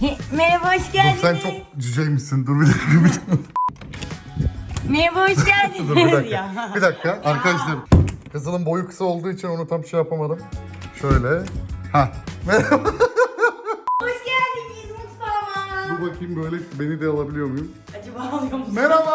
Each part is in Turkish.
Merhaba hoş geldiniz. sen çok cüceymişsin. Dur bir dakika. Bir dakika. Merhaba hoş geldiniz. Dur bir dakika. Ya. Bir dakika. Arkadaşlar kızılın boyu kısa olduğu için onu tam şey yapamadım. Şöyle. Ha. Merhaba. Dur bakayım böyle beni de alabiliyor muyum? Acaba alıyor musun? Merhaba.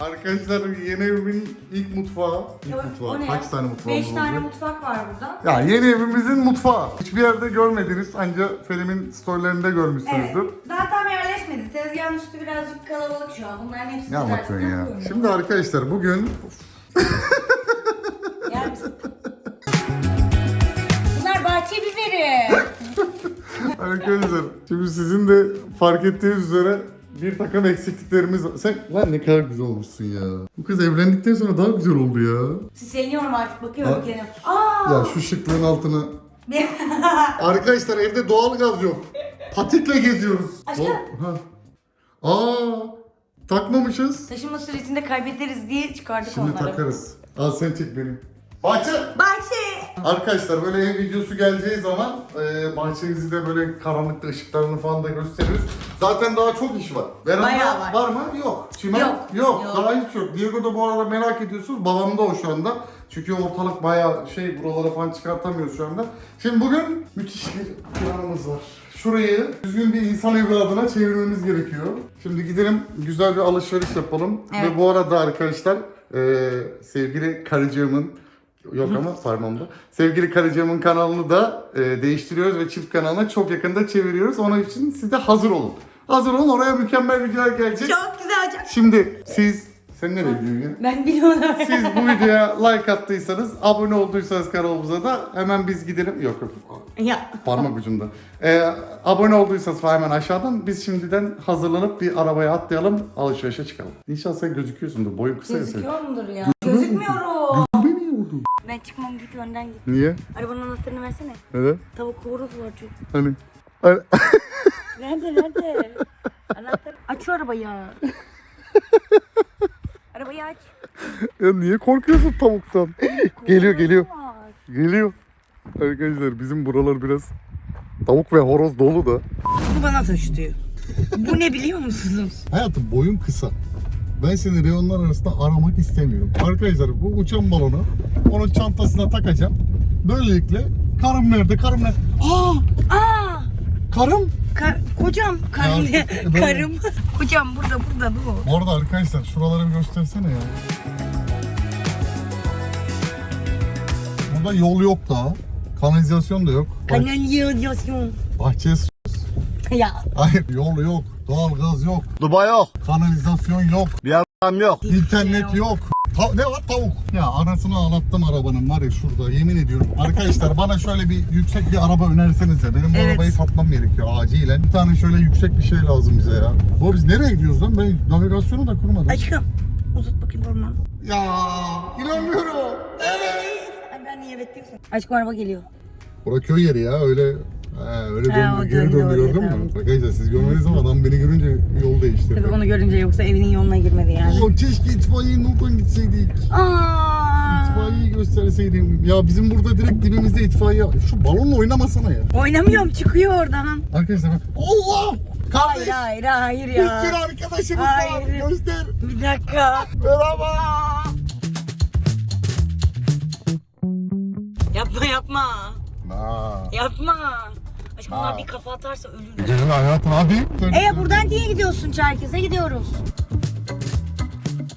Arkadaşlar yeni evimin ilk mutfağı. İlk O- mutfağı. ne? Kaç tane mutfağımız Beş tane olacak? mutfak var burada. Ya yeni evimizin mutfağı. Hiçbir yerde görmediniz. Ancak Ferim'in storylerinde görmüşsünüzdür. Daha tam yerleşmedi. Tezgahın üstü birazcık kalabalık şu an. Bunların hepsi Ne anlatıyorsun ya? Şimdi arkadaşlar bugün Yer misin? Bunlar bahçe biberi. Arkadaşlar şimdi sizin de fark ettiğiniz üzere bir takım eksikliklerimiz var. Sen lan ne kadar güzel olmuşsun ya. Bu kız evlendikten sonra daha güzel oldu ya. Süsleniyorum artık bakıyorum Ha? Aa! Ya şu şıklığın altına. Arkadaşlar evde doğalgaz yok. Patikle geziyoruz. Aşkım. O- ha. Aa takmamışız. Taşıma süresinde kaybederiz diye çıkardık Şimdi onları. takarız. Al sen çek benim. Bahçe. Bahçe. Arkadaşlar böyle ev videosu geleceği zaman e, bahçenizi de böyle karanlıkta ışıklarını falan da gösteririz. Zaten daha çok iş var. Veranda Bayağı var. mı? Yok. Çimen? Yok. Yok. Yok. Daha hiç yok. Diego da bu arada merak ediyorsunuz. Babam da o şu anda. Çünkü ortalık bayağı şey buralara falan çıkartamıyoruz şu anda. Şimdi bugün müthiş bir planımız var. Şurayı düzgün bir insan evladına çevirmemiz gerekiyor. Şimdi gidelim güzel bir alışveriş yapalım. Evet. Ve bu arada arkadaşlar e, sevgili karıcığımın Yok ama parmağımda. Sevgili karıcığımın kanalını da e, değiştiriyoruz ve çift kanalına çok yakında çeviriyoruz. Onun için siz de hazır olun. Hazır olun oraya mükemmel videolar gelecek. Çok güzel olacak. Şimdi siz, sen nereye gidiyorsun? Ben biliyorum. Siz bu videoya like attıysanız, abone olduysanız kanalımıza da hemen biz gidelim. Yok yok ya. parmak ucunda. E, abone olduysanız falan hemen aşağıdan biz şimdiden hazırlanıp bir arabaya atlayalım alışverişe çıkalım. İnşallah sen gözüküyorsundur boyun kısa ya senin. Gözüküyor mudur ya? Gözükmüyorum. Ben çıkmam git önden git. Niye? Arabanın anahtarını versene. Neden? Tavuk horoz var çok. Hani? hani- Nerede nerede? Anahtar. Aç şu arabayı ya. arabayı aç. Ya niye korkuyorsun tavuktan? geliyor geliyor. Geliyor. Arkadaşlar bizim buralar biraz tavuk ve horoz dolu da. Bunu bana taşıtıyor. Bu ne biliyor musunuz? Hayatım boyun kısa. Ben seni reyonlar arasında aramak istemiyorum. Arkadaşlar bu uçan balonu onun çantasına takacağım. Böylelikle karım nerede? Karım nerede? Aa! Aa! Karım! Ka- kocam. Karım. Ya, böyle- Karım. Kocam burada burada bu. Bu arada arkadaşlar şuraları bir göstersene ya. Burada yol yok daha. Kanalizasyon da yok. Kanalizasyon. Bahçeye Ya. Hayır yol yok. Doğalgaz yok. Duba yok. Kanalizasyon yok. Bir adam yok. İnternet yok. Ta- ne var tavuk? Ya anasını ağlattım arabanın var ya şurada yemin ediyorum. Arkadaşlar bana şöyle bir yüksek bir araba önersenize. Benim bu Evet. arabayı satmam gerekiyor acilen. Bir tane şöyle yüksek bir şey lazım bize ya. Bu biz nereye gidiyoruz lan? Ben navigasyonu da kurmadım. Aşkım. Uzat bakayım parmağını. Ya inanmıyorum. Ben niye evet diyorsun? Aşkım araba geliyor. Bura köy yeri ya öyle He, öyle He, o döndü, geri döndü döndü oraya, gördün mü? tamam. Arkadaşlar siz görmediniz ama adam beni görünce yol değiştirdi. Tabii onu görünce yoksa evinin yoluna girmedi yani. Oh, keşke itfaiyenin oradan gitseydik. Aa! İtfaiyeyi gösterseydim. Ya bizim burada direkt dibimizde itfaiye. Şu balonla oynamasana ya. Oynamıyorum çıkıyor oradan. Arkadaşlar bak. Allah! Kardeş! Hayır hayır hayır Bir ya. sürü arkadaşımız var. Hayır. Göster. Bir dakika. Merhaba. Yapma yapma. Aa. Yapma. Aşkım bunlar bir kafa atarsa ölürler. Gidelim hayatım hadi. E buradan niye gidiyorsun Çerkez'e gidiyoruz.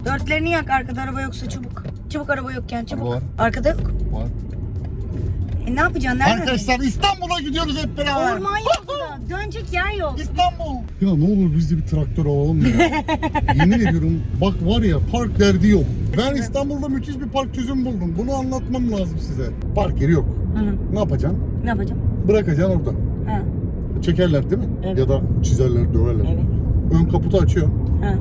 Dörtlerini yak arkada araba yoksa çabuk. Çabuk araba yokken çabuk. Var. Arkada yok. Var. E ne yapacaksın? Nereden? Arkadaşlar İstanbul'a gidiyoruz hep beraber. Orman yok burada. Dönecek yer yok. İstanbul. Ya ne olur biz de bir traktör alalım ya. Yemin ediyorum bak var ya park derdi yok. Ben İstanbul'da müthiş bir park çözüm buldum. Bunu anlatmam lazım size. Park yeri yok. Hı hı. Ne yapacaksın? Ne yapacağım? Bırakacaksın orada. Ha. Çekerler değil mi? Evet. Ya da çizerler, döverler. Evet. Ön kaputu açıyorsun. Ha.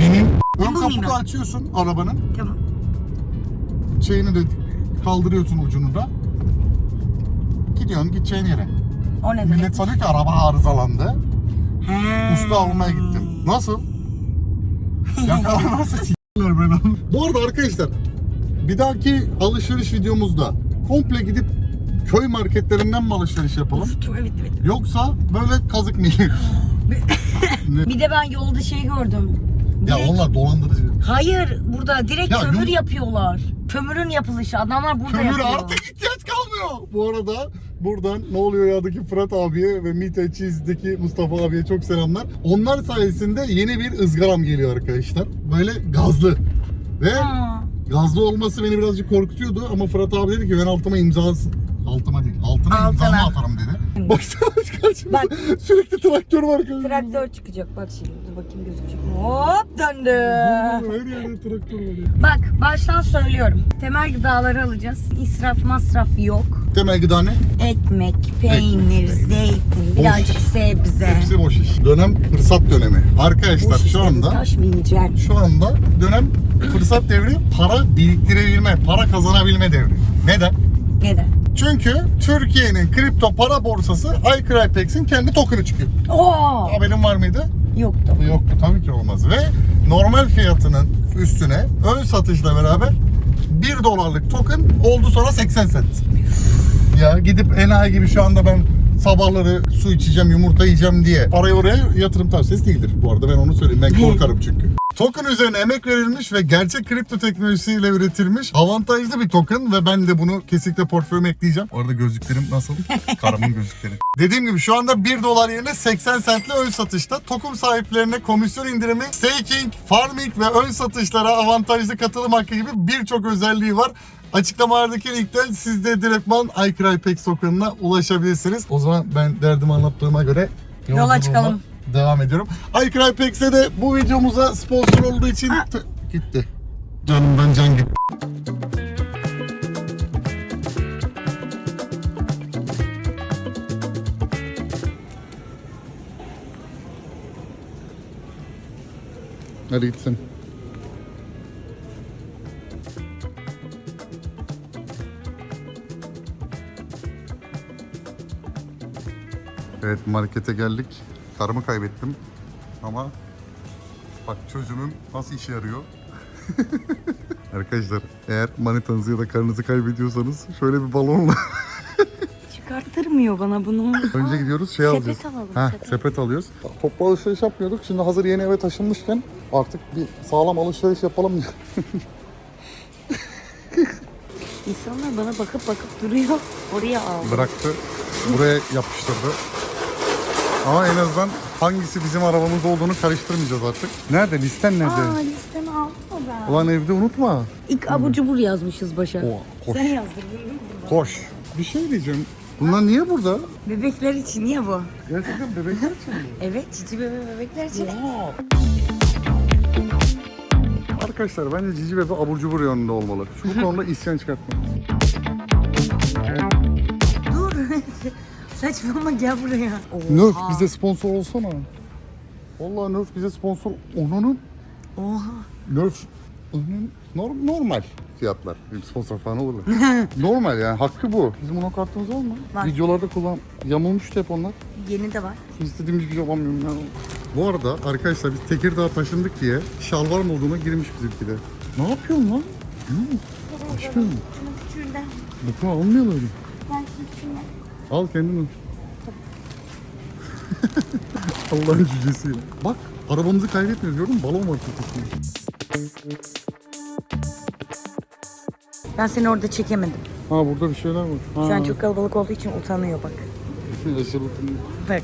Benim ön bulayım kaputu açıyorsun arabanın. Tamam. Şeyini de kaldırıyorsun ucunu da. Gidiyorsun gideceğin yere. O ne demek? Millet sanıyor ki araba arızalandı. He. Usta almaya gittim. Nasıl? Yakalanırsa s**ler beni. Bu arada arkadaşlar bir dahaki alışveriş videomuzda komple gidip köy marketlerinden mi alışveriş yapalım? Çok evet evet. Yoksa böyle kazık mı yiyelim? Ne? Bir de ben yolda şey gördüm. ya Direkt- onlar dolandırıcı. Hayır burada direkt Ya kömür yok. yapıyorlar. Kömürün yapılışı adamlar burada Kömür yapıyor. artık ihtiyaç kalmıyor. Bu arada buradan ne oluyor ya'daki Fırat abiye ve Meat and Cheese'deki Mustafa abiye çok selamlar. Onlar sayesinde yeni bir ızgaram geliyor arkadaşlar. Böyle gazlı. Ve Aa, gazlı olması beni birazcık korkutuyordu ama Fırat abi dedi ki ben altıma imzasın. Altıma değil, altına, Altına. imzamı atarım dedi. Baksana karşımızda Bak. sürekli traktör var karşımızda. traktör çıkacak bak şimdi. Dur bakayım gözükecek mi? Hop döndü. Her yerde traktör var ya. Bak baştan söylüyorum. Temel gıdaları alacağız. İsraf masraf yok. Temel gıda ne? Ekmek, peynir, zeytin, birazcık sebze. Hepsi boş iş. Dönem fırsat dönemi. Arkadaşlar Boş şu anda Taş mı yiyeceksin? şu anda dönem fırsat devri para biriktirebilme, para kazanabilme devri. Neden? Neden? Çünkü Türkiye'nin kripto para borsası iCrypex'in kendi token'ı çıkıyor. Oo! Haberin var mıydı? Yoktu. Yoktu tabii ki olmaz. Ve normal fiyatının üstüne ön satışla beraber 1 dolarlık token oldu sonra 80 cent. Ya gidip enayi gibi şu anda ben sabahları su içeceğim, yumurta yiyeceğim diye parayı oraya yatırım tavsiyesi değildir. Bu arada ben onu söyleyeyim. Ben korkarım çünkü. Token üzerine emek verilmiş ve gerçek kripto teknolojisiyle üretilmiş avantajlı bir token ve ben de bunu kesinlikle portföyüme ekleyeceğim. Orada gözlüklerim nasıl? Karımın gözlükleri. Dediğim gibi şu anda 1 dolar yerine 80 centli ön satışta. Token sahiplerine komisyon indirimi, staking, farming ve ön satışlara avantajlı katılım hakkı gibi birçok özelliği var. Açıklamalardaki linkten siz de direktman iCrypex token'ına ulaşabilirsiniz. O zaman ben derdimi anlattığıma göre Yola çıkalım. Devam ediyorum. iCrypex'e de bu videomuza sponsor olduğu için Ah. Gitti. Canımdan can gitti. Hadi gitsin. Evet markete geldik. Karımı kaybettim. Ama bak çözümüm nasıl işe yarıyor. Arkadaşlar eğer manitanızı ya da karınızı kaybediyorsanız şöyle bir balonla Çıkarttırmıyor bana bunu. önce gidiyoruz şey sepet alacağız. alalım, Ha, sepet. sepet alıyoruz. Toplu alışveriş yapmıyorduk. Şimdi hazır yeni eve taşınmışken artık bir sağlam alışveriş yapalım diye. İnsanlar bana bakıp bakıp duruyor. Oraya al. Bıraktı. Buraya yapıştırdı. Ama en azından hangisi bizim arabamız olduğunu karıştırmayacağız artık. Nerede? Listen nerede? Aa listemi aldım mı ben? Ulan evde unutma. İlk abur cubur yazmışız başa. Oo, koş. Sen yazdırdın değil mi? Koş. Bir şey diyeceğim. Bunlar niye burada? Bebekler için niye bu? Gerçekten bebekler için mi? Evet cici bebe bebekler için. Arkadaşlar bence Cici Bebe abur cubur yönünde olmalı. Şu konuda isyan çıkartmayın. Saçmalama gel buraya. Nerf Oha. bize sponsor olsana. Vallahi Nerf bize sponsor. Onun Oha. Nerf onun norm- normal fiyatlar. Bir sponsor falan olur da. normal yani hakkı bu. Bizim onun kartımız var mı? Var. Videolarda kullan. Yamulmuştu hep onlar. Yeni de var. İstediğimiz şey alamıyorum yani. Bu arada arkadaşlar biz Tekirdağ taşındık diye şalvar moduna girmiş bizimki de. Ne yapıyorsun lan? Hı? Aşkım. Almayalım öyle. Ben şimdi Al kendin al. Allah'ın cücesi. ya. Bak arabamızı kaybetmiyoruz gördün mü? Balon var tepesinde. Ben seni orada çekemedim. Ha burada bir şeyler var. Ha. Şu an çok kalabalık olduğu için utanıyor bak. Aşırı utanıyor. Bak.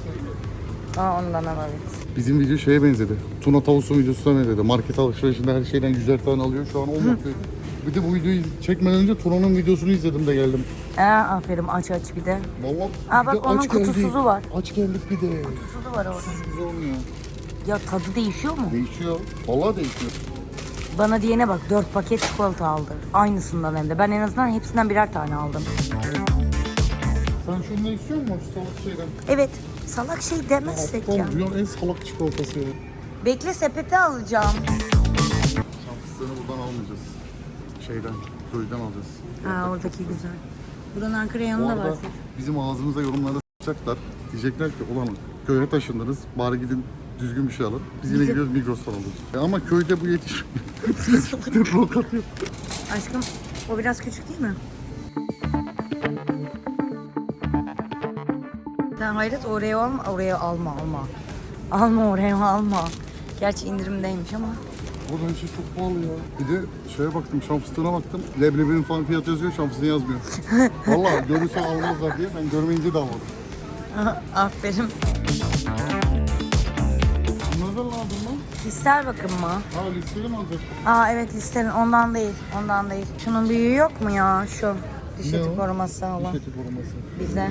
Aa ondan alabiliriz. Bizim video şeye benzedi. Tuna Tavus'un videosuna benzedi. Market alışverişinde her şeyden yüzer tane alıyor. Şu an o yapıyor. Bir de bu videoyu çekmeden önce Tuna'nın videosunu izledim de geldim. Aa aferin aç aç bir de. Vallahi Aa, bir bak de onun aç geldik. kutusuzu var. Aç geldik bir de. Tuzu var orada. Güzel olmuyor. Ya tadı değişiyor mu? Değişiyor. Vallahi değişiyor. Bana diyene bak 4 paket çikolata aldı. Aynısından hem de. Ben en azından hepsinden birer tane aldım. Sen şunu istiyor musun? Şu salak şeyden. Evet. Salak şey demezsek Aptal, ya. dünyanın en salak çikolatası ya. Bekle sepete alacağım. Şan fıstığını buradan almayacağız. Şeyden, köyden alacağız. Ha oradaki güzel. Buranın Ankara Bu yanında var. arada bizim ağzımıza yorumlarda s**acaklar. Diyecekler ki ulan köye taşındınız bari gidin düzgün bir şey alın. Biz yine Bizim- gidiyoruz Migros'tan alıyoruz. Ya ama köyde bu yetişmiyor. Rokat yok. Aşkım o biraz küçük değil mi? Sen hayret Oreo alma, Oreo alma alma. Alma Oreo alma. Gerçi indirimdeymiş ama. Burada her şey çok pahalı ya. Bir de şeye baktım, şan fıstığına baktım. Leblebinin falan fiyatı yazıyor, şan fıstığı yazmıyor. Valla görürsen almazlar diye ben görmeyince de almadım. Aferin. Bunlardan ne aldın lan? Lister bakın mı? Ha listeli mi alacaksın? Aa evet listenin ondan değil. Ondan değil. Şunun büyüğü yok mu ya? Şu. Diş Ne eti o? koruması olan. Şirketi koruması. Bize.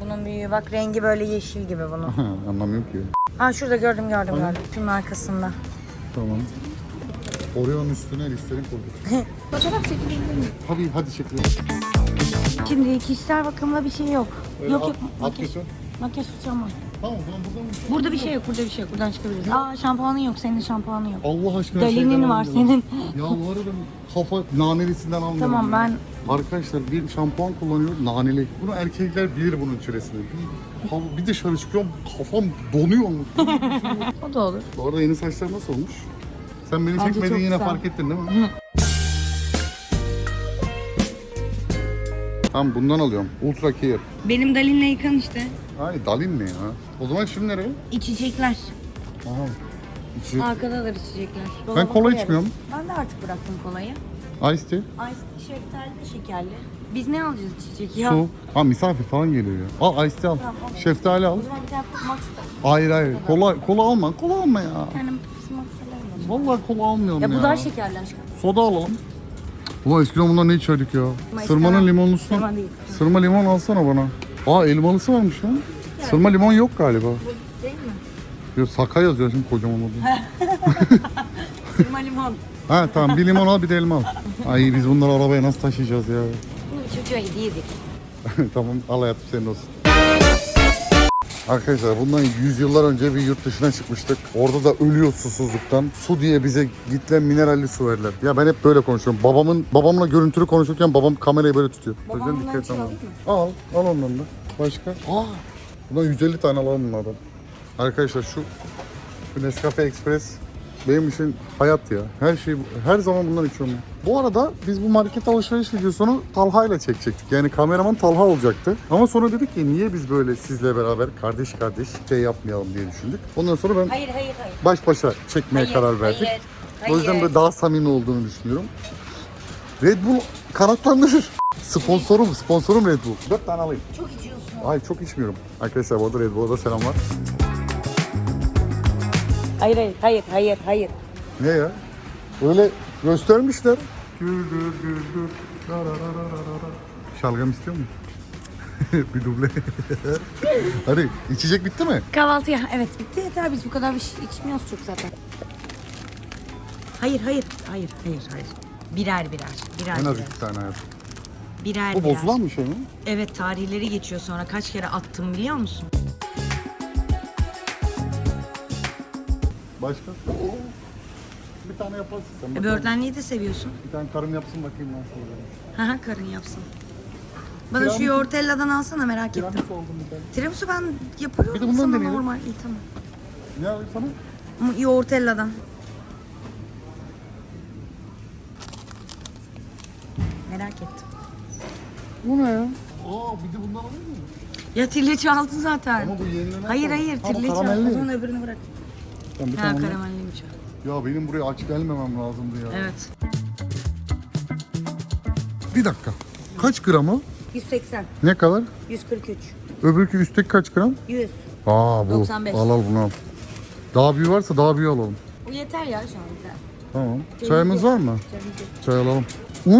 Bunun büyüğü bak rengi böyle yeşil gibi bunun. Ha, anlamıyorum ki. Aa şurada gördüm gördüm gördüm. Şunun arkasında. Tamam. Oreo'nun üstüne listeli koyduk. Fotoğraf çekilebilir miyim? Hadi hadi çekelim. Şimdi kişisel bakımda bir şey yok. Öyle yok at- yok. at Makyaj, götür. makyaj fırçam var. Tamam tamam buradan mı? Burada bir şey yok. Burada bir şey yok. Buradan çıkabiliriz. Aa şampuanın yok. Senin şampuanın yok. Allah aşkına Dali'nin şeyden var alın ya. senin. Yalvarırım kafa nanelisinden almıyorum. Tamam, ya. ben- Arkadaşlar bir şampuan kullanıyorum naneli. Bunu erkekler bilir bunun çüresini. Bir, hava- bir dışarı çıkıyorum kafam donuyor? O da olur. Bu arada yeni saçlar nasıl olmuş? Sen beni Bence çok yine güzel. fark ettin değil mi? Tamam bundan alıyorum. Ultra Care. Benim Dalin'le yıkan işte. Ay Dalin ne ya? O zaman şimdi nereye? İçecekler. Aha. İçecek. Arkadalar içecekler. Ben kola içmiyorum. Ben de artık bıraktım kolayı. Ice tea. Ice şeftali şekerli. Biz ne alacağız içecek ya? Su. Ha misafir falan geliyor ya. Al ice tea al. Şeftali al. O zaman bir tane Max da. Hayır hayır. Kola, kola alma. Kola alma ya. Alalım. Vallahi kola almıyorum ya. Ya bu daha şekerli aşkım. Soda alalım. Ulan eskiden bunlar ne içerdik ya? Ama Sırmanın istemem. limonlusu. Sırma değil. Sırma limon alsana bana. Aa elmalısı varmış lan. Sırma limon yok galiba. Bu değil mi? Yok saka yazıyor şimdi kocaman oldu. Sırma limon. ha tamam bir limon al bir de elma al. Ay biz bunları arabaya nasıl taşıyacağız ya? Bunu çocuğa hediye edik. tamam al hayatım senin olsun. Arkadaşlar bundan yüzyıllar önce bir yurt dışına çıkmıştık. Orada da ölüyor susuzluktan. Su diye bize gittilen mineralli su verdiler. Ya ben hep böyle konuşuyorum. Babamın babamla görüntülü konuşurken babam kamerayı böyle tutuyor. O Babam yüzden bundan dikkat alayım Al, al ondan da. Başka? Aa, bundan 150 tane alalım bunlardan. Arkadaşlar şu, şu Nescafe Express benim için hayat ya. Her şey, her zaman bundan içiyorum. Bu arada biz bu market alışveriş videosunu Talha ile çekecektik. Yani kameraman Talha olacaktı. Ama sonra dedik ki niye biz böyle sizle beraber kardeş kardeş şey yapmayalım diye düşündük. Ondan sonra ben Hayır hayır hayır. baş başa çekmeye Hayır, karar verdik. Hayır. O yüzden hayır. böyle daha samimi olduğunu düşünüyorum. Red Bull kanatlandırır. Sponsorum, sponsorum Red Bull. Dört tane alayım. Çok içiyorsun. Ay çok içmiyorum. Arkadaşlar bu arada Red Bull'a da selamlar. Hayır hayır hayır hayır hayır. Ne ya? Öyle göstermişler. Gül gül gül gül. Ra ra ra ra ra ra. Şalgam istiyor musun? bir duble. Hadi içecek bitti mi? Kahvaltıya evet bitti yeter biz bu kadar bir şey içmiyoruz çok zaten. Hayır hayır hayır hayır hayır. Birer birer. Birer En az birer. iki tane hayatım. Birer Bu birer. bozulan bir şey mi? Evet tarihleri geçiyor sonra kaç kere attım biliyor musun? Başka? Oo. Bir tane yaparsın sen. E, bakalım. böğürtlenliği de seviyorsun. Bir tane karım yapsın bakayım nasıl oluyor. Haha karın yapsın. Bana şu Tiramisu- yoğurtelladan alsana merak ettim. Tiramisu oldum bir tane. Tiramisu ben yapıyorum Bir de bundan sana deneyelim. normal. İyi tamam. Ne alayım sana? Ama Yoğurtelladan. Merak ettim. Bu ne ya? Aa bir de bundan alayım mı? Ya tirleç aldın zaten. Ama bu yenilenen Hayır hayır Ha, bu aldın. karamelli. O zaman öbürünü bırak. Tamam, bir Ha tane. karamelliymiş. Ya benim buraya aç gelmemem lazımdı ya. Evet. Bir dakika. Kaç gram o? 180, Ne kadar? 143, Öbürkü üstteki kaç gram? 100. Aa bu. 95. Al al bunu al. Daha büyük varsa daha büyük alalım. Bu yeter ya şu an yeter. Tamam. Çayımız var mı? Ceviz Çay alalım. Un?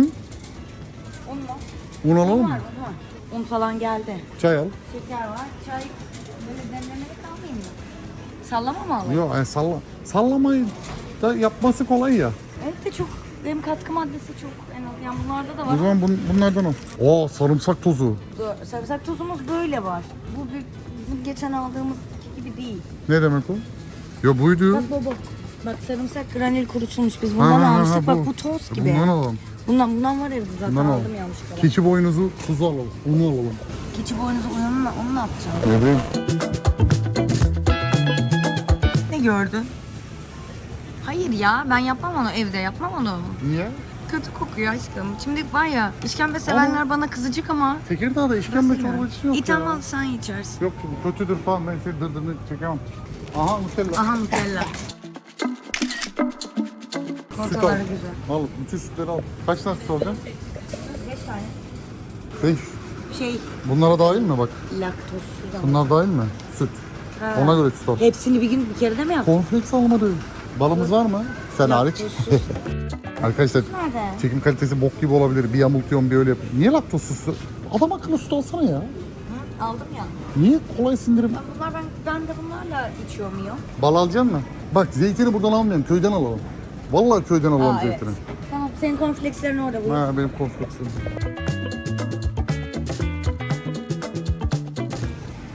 Un mu? Un alalım Un mı? var, un var. Un falan geldi. Çay al. Şeker var. Çay böyle mı? Sallama mı alayım? Yok yani salla. Sallamayı da yapması kolay ya. Evet de çok hem katkı maddesi çok en az. Yani bunlarda da O var. zaman bun, bunlardan al. Oo sarımsak tozu. Dur, Sarımsak tozumuz böyle var. Bu bir- bizim geçen aldığımız gibi değil. Ne demek o? Ya buydu. Bak baba. Bak sarımsak granül kurutulmuş. Biz Ha, bundan ha, ha, almıştık. bu. Bak bu toz gibi. Bundan alalım. Bundan, bundan var evde zaten Bundan aldım al. yanlışlıkla. Keçi boynuzu tuzu alalım. Unu alalım. Keçi boynuzu uyanına onu ne yapacağım? Evet. Ne gördün? Hayır ya ben yapmam onu evde yapmam onu. Niye? kötü kokuyor aşkım. Şimdi var ya işkembe sevenler bana kızacak ama. Tekirdağ'da işkembe çorbacısı yok İyi ya. tamam sen içersin. Yok bu kötüdür falan ben senin dırdırını çekemem. Aha Nutella. Aha Nutella. Süt al. Ortaları güzel. Al bütün sütleri al. Kaç tane süt alacaksın? Beş tane. Beş. Şey Bunlara dahil mi bak? laktozsuz ama. Bunlar dahil mi? Süt. Ona göre al. Hepsini bir gün bir kere de mi yaptın? Cornflakes almadı. Balımız var mı? Sen hariç. Arkadaşlar Nerede? çekim kalitesi bok gibi olabilir. Bir yamultuyorum bir öyle yapıyorum. Niye laktozsuz? Adam akıllı süt alsana ya. Aldım ya. Niye kolay sindirim? Ben bunlar ben, ben de bunlarla içiyorum ya. Bal alacaksın mı? Bak zeytini buradan almayalım. Köyden alalım. Vallahi köyden alalım Aa, evet. zeytini. Tamam senin cornflakeslerin orada bu. Ha benim cornflakes'im.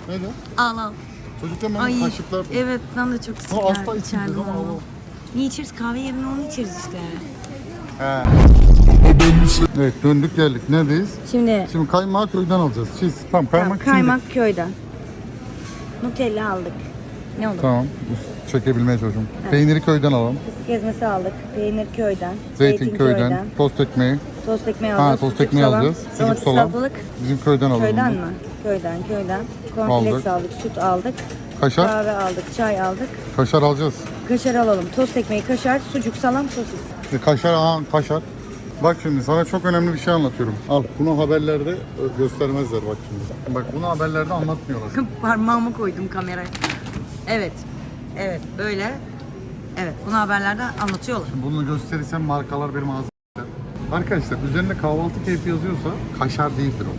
Neydi? Al. Çocukken ben Ay kaşıklar... evet ben de çok sıcak asla içmiyoruz içerdim ama onu. al. Ne içeriz? Kahve yerine onu içeriz işte. He. Evet döndük geldik. Neredeyiz? Şimdi Şimdi kaymağı köyden alacağız. Çiz. Tamam kaymak, şimdi. kaymak köyden. Nutella aldık. Ne oldu? Tamam. Çekebilmeye çalışıyorum. Peyniri köyden alalım. Fıstık ezmesi aldık. Peynir köyden. Zeytin, köyden. Tost ekmeği. Tost ekmeği Ha, aldık. tost sucuk ekmeği salam, alacağız. Sucuk Domates salam. salatalık. Bizim köyden alalım. Köyden bunu. mi? Köyden, köyden. Aldık. aldık, süt aldık. Kaşar. Kahve aldık, çay aldık. Kaşar alacağız. Kaşar alalım. Tost ekmeği, kaşar, sucuk, salam, sosis. E, kaşar, aha kaşar. Bak şimdi sana çok önemli bir şey anlatıyorum. Al bunu haberlerde ö, göstermezler bak şimdi. Bak bunu haberlerde anlatmıyorlar. Parmağımı koydum kameraya. Evet. Evet, böyle. Evet, bunu haberlerde anlatıyorlar. Bunu gösterirsem markalar benim ağzıma Arkadaşlar üzerinde kahvaltı keyfi yazıyorsa kaşar değildir o.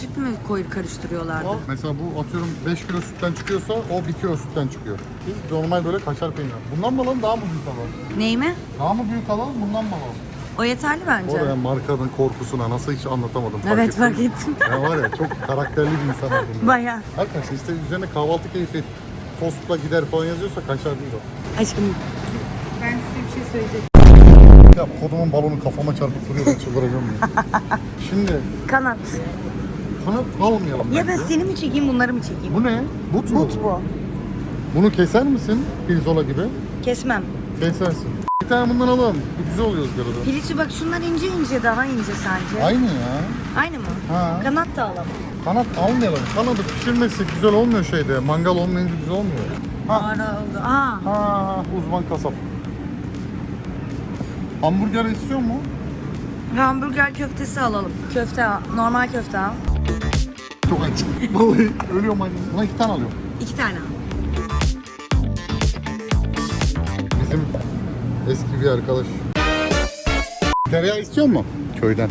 Süt mü koyup karıştırıyorlardı? Mesela bu atıyorum 5 kilo sütten çıkıyorsa o 1 kilo sütten çıkıyor. Biz normal böyle kaşar peyniri. Bundan mı alalım daha mı büyük alalım? Ney mi? Daha mı büyük alalım bundan mı alalım? O yeterli bence. Oraya markanın korkusuna nasıl hiç anlatamadım. fark Evet ettin fark ettim. Ya var ya çok karakterli bir insan oldum. Baya. Arkadaşlar işte üzerine kahvaltı keyfi tostla gider falan yazıyorsa kaşar değil o. Aşkım. Ben size bir şey söyleyeceğim. Ya kodumun balonu kafama çarpıp duruyor ben çıldıracağım ya. Şimdi Kanat. kanat almayalım Ya ben bence. seni mi çekeyim bunları mı çekeyim? Bu ne? But mu? But bu. Bunu keser misin? Pirzola gibi. Kesmem. Kesersin. Bir tane bundan alalım. Bu güzel oluyor ızgarada. Piliçi bak şunlar ince ince daha ince sence. Aynı ya. Aynı mı? Ha. Kanat da alalım. Kanat almayalım. Kanadı pişirmesi güzel olmuyor şeyde. Mangal olmayınca güzel olmuyor. Ha. Ara oldu. Aa. Ha, uzman kasap. Hamburger istiyor mu? Hamburger köftesi alalım. Köfte al. Normal köfte al. Çok aç. Vallahi ölüyorum anne. Buna iki tane alıyorum. İki tane al. Bizim eski bir arkadaş. Tereyağı istiyor mu? Köyden.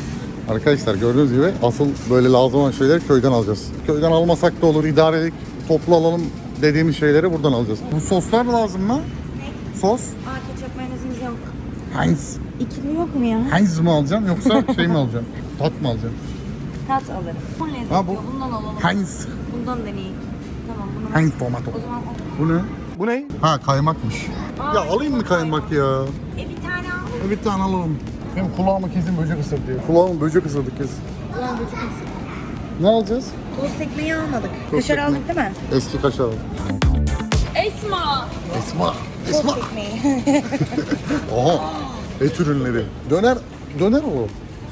Arkadaşlar gördüğünüz gibi asıl böyle lazım olan şeyleri köyden alacağız. Köyden almasak da olur idarelik toplu alalım dediğimiz şeyleri buradan alacağız. Bu soslar lazım mı? Sos? Yok. Heinz. İkili yok mu ya? Heinz mi alacaksın yoksa şey mi alacaksın? Tat mı alacaksın? Tat alırım. Bu lezzet Ha, bu-. Bundan alalım. Heinz. Bundan deneyeyim. Tamam bunu. Heinz tomato. O zaman Bu ne? Bu ne? Ha kaymakmış. Ya alayım mı kaymak ya? E bir tane al. Bir tane alalım. Benim kulağıma kesin böcek ısırdı ya. Kulağıma böcek ısırdı kesin. Ulan böcek misin? Ne alacağız? Tost ekmeği almadık. Tost Kaşar ekmeği. aldık değil mi? Eski kaşar. Esma. Esma. Esma. Tost ekmeği. Aha. Et ürünleri. Döner. Döner o.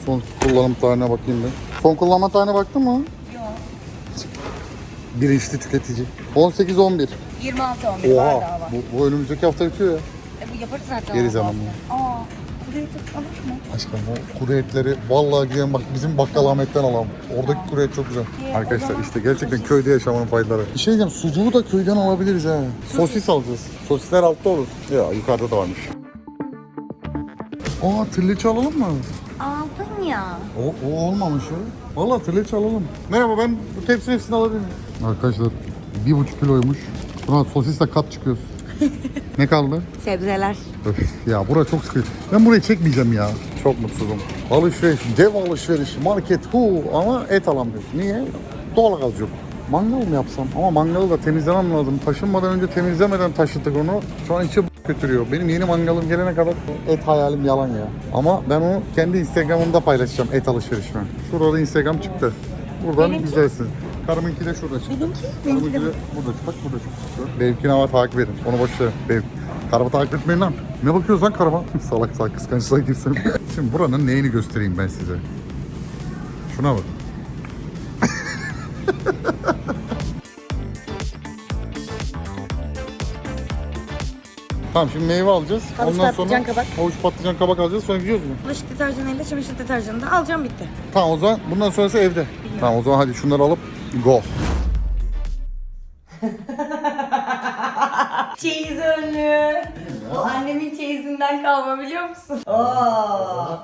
Son kullanım tarihine bakayım ben. Son kullanma tarihine baktın mı? Yok. Bilinçli tüketici. 18-11. 26 11 var daha var. Bu, bu önümüzdeki hafta bitiyor ya. E, bu yaparız zaten. Geri ama. zaman mı? Aa. Burayı tut alır mı? Aşkım o kuru etleri vallahi gidelim bak bizim bakkal Ahmet'ten alalım. Oradaki kuru et çok güzel. O Arkadaşlar zaman işte gerçekten köyde yaşamanın faydaları. Bir şey diyeceğim sucuğu da köyden alabiliriz ha. Sosis alacağız. Sosisler altta olur. Ya yukarıda da varmış. Aa tırlıçı alalım mı? Aldın ya. O, o olmamış ya. Valla tırlıçı alalım. Merhaba ben bu tepsi hepsini alabilir miyim? Arkadaşlar bir buçuk kiloymuş. Buna sosisle kat çıkıyoruz. ne kaldı? Sebzeler. Öf, ya bura çok sıkıcı. Ben burayı çekmeyeceğim ya. Çok mutsuzum. Alışveriş, dev alışveriş, market hu ama et alamıyoruz. Niye? Doğalgaz yok. Mangal mı yapsam? Ama mangalı da temizlemem lazım. Taşınmadan önce temizlemeden taşıdık onu. Şu an içi götürüyor. Benim yeni mangalım gelene kadar et hayalim yalan ya. Ama ben onu kendi Instagram'ımda paylaşacağım et alışverişimi. Şurada da Instagram çıktı. Buradan Benimki? güzelsin. Karımınki de şurada çıktı. Benimki? Benimki de burada çıktı. Bak burada çıktı. Benimkini ama takip edin. Onu boş verin. Benim. Karaba takip etmeyin lan. Ne bakıyorsun lan karaba? salak salak kıskançlığa girsin. Şimdi buranın neyini göstereyim ben size. Şuna bak. tamam şimdi meyve alacağız. Havuç Ondan patlıcan sonra kabak. havuç patlıcan kabak alacağız. Sonra gidiyoruz mu? Bulaşık deterjanıyla çamaşır deterjanını da alacağım bitti. Tamam o zaman bundan sonrası evde. Tamam o zaman hadi şunları alıp go. Çeyiz önlüğü. O annemin çeyizinden kalma biliyor musun? Oo.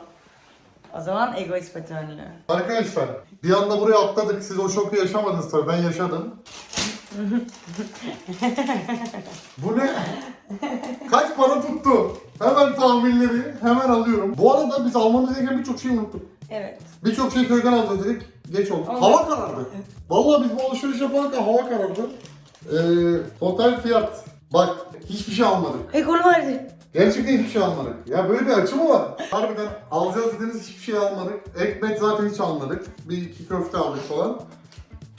O zaman egoist pati önlüğü. Arkadaşlar bir anda buraya atladık. Siz o şoku yaşamadınız tabii. Ben yaşadım. Bu ne? Kaç para tuttu? Hemen tahminleri hemen alıyorum. Bu arada biz almamız gereken birçok şeyi unuttuk. Evet. Birçok şey köyden alacağız dedik. Geç oldu. Oldu. Hava karardı. Vallahi biz bu alışveriş yaparken hava karardı. Ee, total fiyat. Bak hiçbir şey almadık. Vardı. Gerçekten hiçbir şey almadık. Ya böyle bir açı mı var? Harbiden alacağız dediğimiz hiçbir şey almadık. Ekmek zaten hiç almadık. Bir iki köfte aldık falan.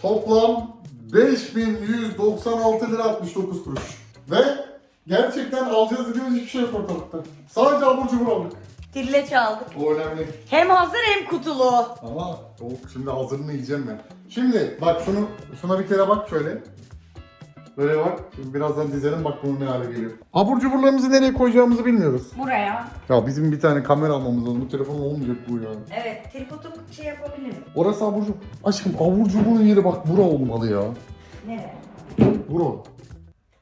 Toplam 5196 lira 69 kuruş. Ve gerçekten alacağız dediğimiz hiçbir şey yok ortalıkta. Sadece abur cubur aldık. Dille çaldık. O önemli. Hem hazır hem kutulu. Ama o şimdi hazırını yiyeceğim ben. Şimdi bak şunu, şuna bir kere bak şöyle. Böyle bak. Şimdi birazdan dizelim bak bunun ne hale geliyor. Abur cuburlarımızı nereye koyacağımızı bilmiyoruz. Buraya. Ya bizim bir tane kamera almamız lazım. Bu telefon olmayacak bu ya. Evet, tripodu şey yapabilirim. Orası abur cubur. Aşkım abur cuburun yeri bak bura olmalı ya. Nereye? Bura.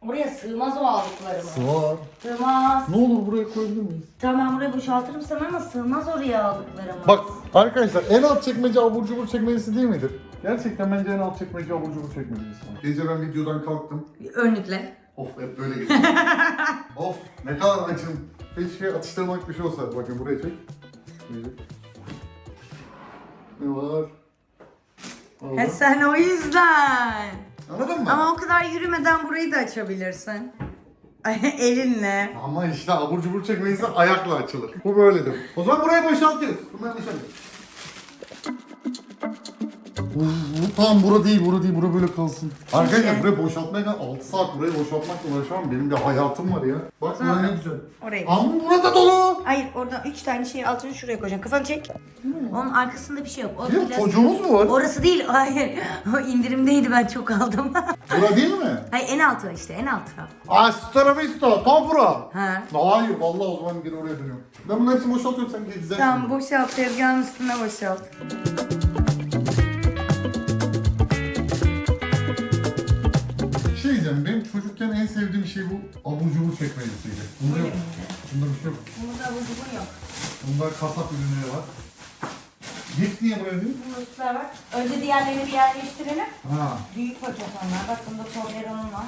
Oraya sığmaz o aldıklarımı. Sığar. Sığmaz. Ne olur buraya koyabilir miyiz? Tamam buraya boşaltırım sana ama sığmaz oraya aldıklarımı. Bak arkadaşlar en alt çekmece abur cubur çekmecesi değil midir? Gerçekten bence en alt çekmece abur cubur çekmecesi. Gece ben videodan kalktım. Önlükle. Of hep böyle geçiyor. of ne kadar acım. Keşke atıştırmak bir şey olsa. Bakın buraya çek. Çek. Ne var? He Orada. sen o yüzden. Anladın mı? Ama o kadar yürümeden burayı da açabilirsin. Elinle. Ama işte abur cubur çekmeyse ayakla açılır. Bu böyledir. O zaman burayı boşaltıyoruz. Bunları dışarı. Bu tamam bura değil, bura değil, bura böyle kalsın. Arkadaşlar burayı boşaltmaya kadar 6 saat burayı boşaltmakla uğraşamam. Benim bir hayatım var ya. Bak Tamam. buraya ne güzel. Oraya. Ama burada dolu. Hayır oradan üç tane şeyi altını şuraya koyacaksın. Kafanı çek. Onun arkasında bir şey yok. O Ya, plastik- çocuğumuz mu var? Orası değil. Hayır. O indirimdeydi ben çok aldım. Bura değil mi? Hayır en altı işte en altı. Hasta vista, tam bura. Ha. Hayır, vallahi o zaman geri oraya dönüyorum. Ben bunların hepsini boşaltıyorum, sen gideceksin. Tamam boşalt tezgahın üstüne boşalt. Diyeceğim, benim çocukken en sevdiğim şey bu abur cubur çekmecesiydi. Bunda yok. Bunda bir şey yok. Burada bu bu yok. Bunda kasap ürünleri var. Git niye böyle değil? Bunlar var. Önce diğerlerini bir yerleştirelim. Ha, Büyük paket onlar. Bak bunda Toblerone'un var.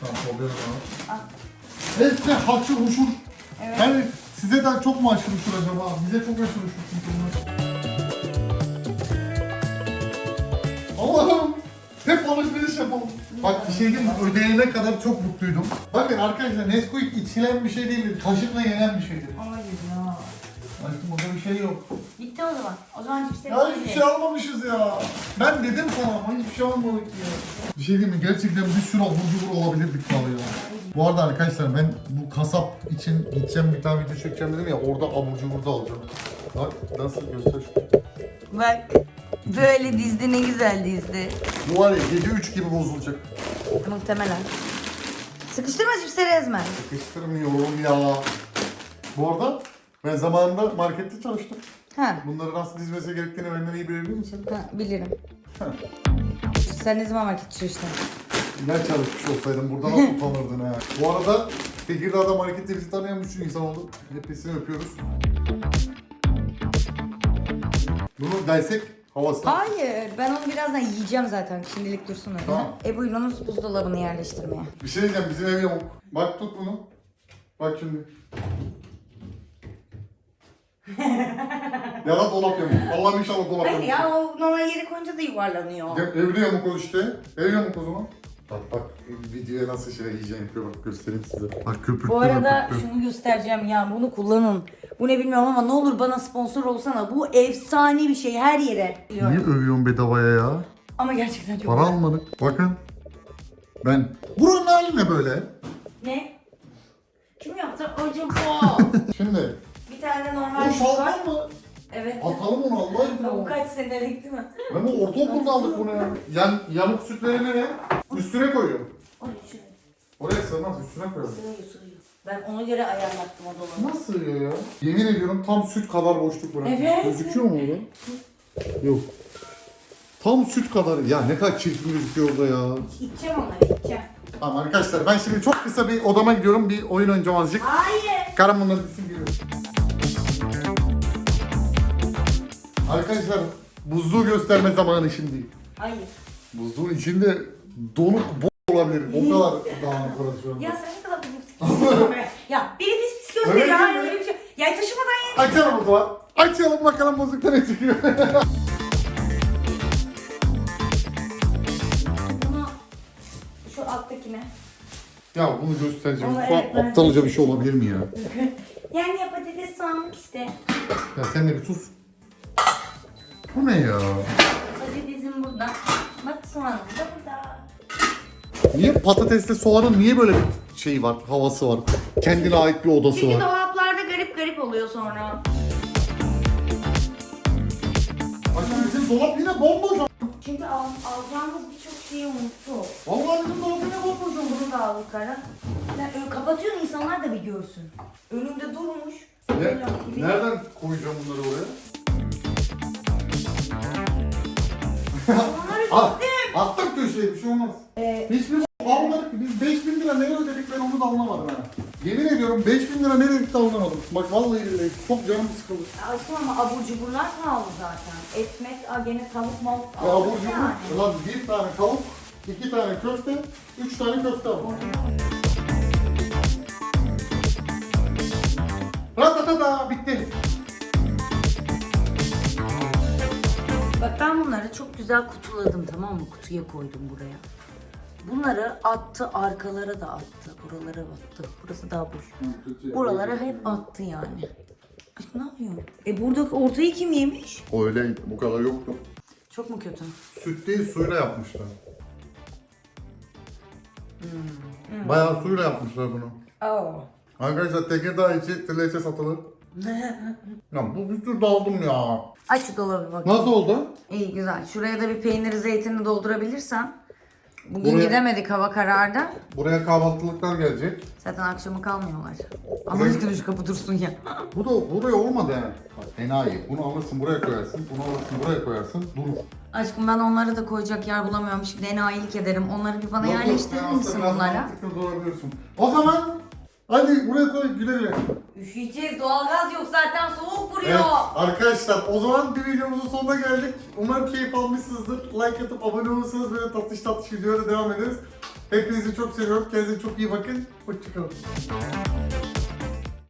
tamam problem var. Al. Hepsi haşır huşur. Evet. Yani size de çok mu haşır huşur acaba? Bize çok haşır huşur çünkü bunlar. Allah'ım! Hep alışveriş yapalım. Bak bir şey diyeyim mi? Ödeyene kadar çok mutluydum. Bakın arkadaşlar Nesquik içilen bir şey değildir. Kaşıkla yenen bir şeydir. Hayır ya. Aşkım orada bir şey yok. Bitti o zaman. O zaman cipsleri Ya hiçbir şey almamışız ya. Ben dedim sana ama hiçbir şey almadık ya. Bir şey diyeyim mi? Gerçekten bir sürü abur cubur olabilirdik vallahi ya. Bu arada arkadaşlar ben bu kasap için gideceğim bir tane video çekeceğim dedim ya orada abur cubur da alacağım. Bak nasıl göster. Bak. Böyle dizdi ne güzel dizdi. Bu var ya gece 3 gibi bozulacak. Muhtemelen. Sıkıştırma cipsleri ezme. Sıkıştırmıyorum ya. Bu arada ben zamanında markette çalıştım. Ha. Bunları nasıl dizmesi gerektiğini benden iyi bilebilir misin? ha bilirim. Ha. Sen ne zaman vakit çalıştın? Ben çalışmış olsaydım burada nasıl utanırdın ha. Bu arada Tekirdağ'da markette bizi tanıyan bir sürü insan oldu. Hepsini öpüyoruz. Bunu dersek havası. Hayır. Ben onu birazdan yiyeceğim zaten. Şimdilik dursun öyle. Tamam. E buyurun onun buzdolabını yerleştirmeye. Bir şey diyeceğim bizim ev yamuk. Bak tut bunu. Bak şimdi. Ya da dolap yamuk. Allah'ım inşallah dolap Hayır yamuk. ya o normal yere koyunca da yuvarlanıyor. Ya, evde yamuk o işte. Ev yamuk o zaman. Bak bak videoya nasıl şey yiyeceğim bak göstereyim size. Bak köpürttü Bu arada köpürttü. şunu göstereceğim ya bunu kullanın. Bu ne bilmiyorum ama ne olur bana sponsor olsana. Bu efsane bir şey her yere. Niye övüyorsun bedavaya ya? Ama gerçekten çok Para güzel. almadık. Bakın. Ben. Buranın hali ne böyle? Ne? Sen acı bu. Şimdi tane normal bu süt var. şalgam mı? Evet. Atalım onu Allah aşkına. Bu kaç senelik değil mi? Ben bu ortaokulda aldık bunu ya. Yan, yamuk sütleri nereye? Üstüne koyuyor. Oraya şuraya. Oraya sığmaz üstüne koyuyor. Sığıyor sığıyor. Ben ona göre ayarlattım o dolabı. Nasıl sığıyor ya? Yemin ediyorum tam süt kadar boşluk bırakmış. Evet. Gözüküyor mu orada? Yok. Tam süt kadar. Ya ne kadar çirkin gözüküyor orada ya. İçeceğim onları içeceğim. Tamam arkadaşlar ben şimdi çok kısa bir odama gidiyorum. Bir oyun oynayacağım azıcık. Hayır. Karan bunları Arkadaşlar buzluğu gösterme zamanı şimdi. Hayır. Buzluğun içinde donuk bo olabilir. O kadar dağınık orası şu an. Ya sen ne kadar bu Ya biri pis pis gösteriyor. Öyle değil mi? öyle bir şey. Ya taşımadan ye. Açalım o zaman. Açalım bakalım buzlukta ne çıkıyor. Bunu şu alttakine. ya bunu göstereceğim. Ama evet, ben- aptalca bir şey olabilir mi ya? Yani ya patates soğanlık işte. Ya sen de bir sus. Bu ne ya? Patatesim burada. Bak soğanım da burada. Niye patatesle soğanın niye böyle bir şey var, havası var? Kendine ait bir odası Çünkü var. dolaplarda garip garip oluyor sonra. Bakın bizim dolap yine bomboş. Çünkü al, alacağımız birçok şeyi unuttuk. Vallahi bizim dolap yine bomboş. Bunu da al yukarı. Ya, ö- kapatıyorsun insanlar da bir görsün. Önümde durmuş. Ne? Böyle. Nereden koyacağım bunları oraya? Al, attık köşeye bir şey olmaz. Ee, Hiçbir şey almadık ki. Biz 5000 lira nereye ödedik ben onu da anlamadım ha. Yemin ediyorum 5000 lira nereye gitti anlamadım. Bak vallahi billahi çok canım sıkıldı. Aşkım ama abur cuburlar pahalı zaten. Ekmek, aa, gene tavuk mavuk Ya aldık abur yani. cubur. Ulan bir tane tavuk, iki tane köfte, üç tane köfte var. Ratatata bitti. Bak ben bunları çok güzel kutuladım tamam mı? Kutuya koydum buraya. Bunları attı, arkalara da attı, buralara attı. Burası daha boş. Buralara hep attı yani. Aşkım ne yapıyorsun? E buradaki ortayı kim yemiş? Öyle bu kadar yoktu. Çok mu kötü? Süt değil suyla yapmışlar. Bayağı suyla yapmışlar bunu. Oo. Arkadaşlar Tekirdağ içi trileçe satılır. Ya bu bir sürü daldım ya. Aç şu dolabı bakayım. Nasıl oldu? İyi güzel. Şuraya da bir peyniri zeytini doldurabilirsem. Bugün Buraya- gidemedik hava karardı. Buraya kahvaltılıklar gelecek. Zaten akşama kalmıyorlar. Ama üstüne şu kapı dursun ya. Bu da buraya olmadı yani. Bak enayi. Bunu alırsın buraya koyarsın. Bunu alırsın buraya koyarsın. Durur. Aşkım ben onları da koyacak yer bulamıyorum. Şimdi enayilik ederim. Onları bir bana Yok, yok, yerleştirir aslında misin biraz bunlara? mantıklı olabiliyorsun. O zaman hadi buraya koy güle güle. Üşüyeceğiz. Doğalgaz yok zaten soğuk vuruyor. Evet arkadaşlar o zaman bir videomuzun sonuna geldik. Umarım keyif almışsınızdır. Like atıp abone olursanız böyle tatlış tatlış videolara devam ederiz. Hepinizi çok seviyorum. Kendinize çok iyi bakın. Hoşçakalın.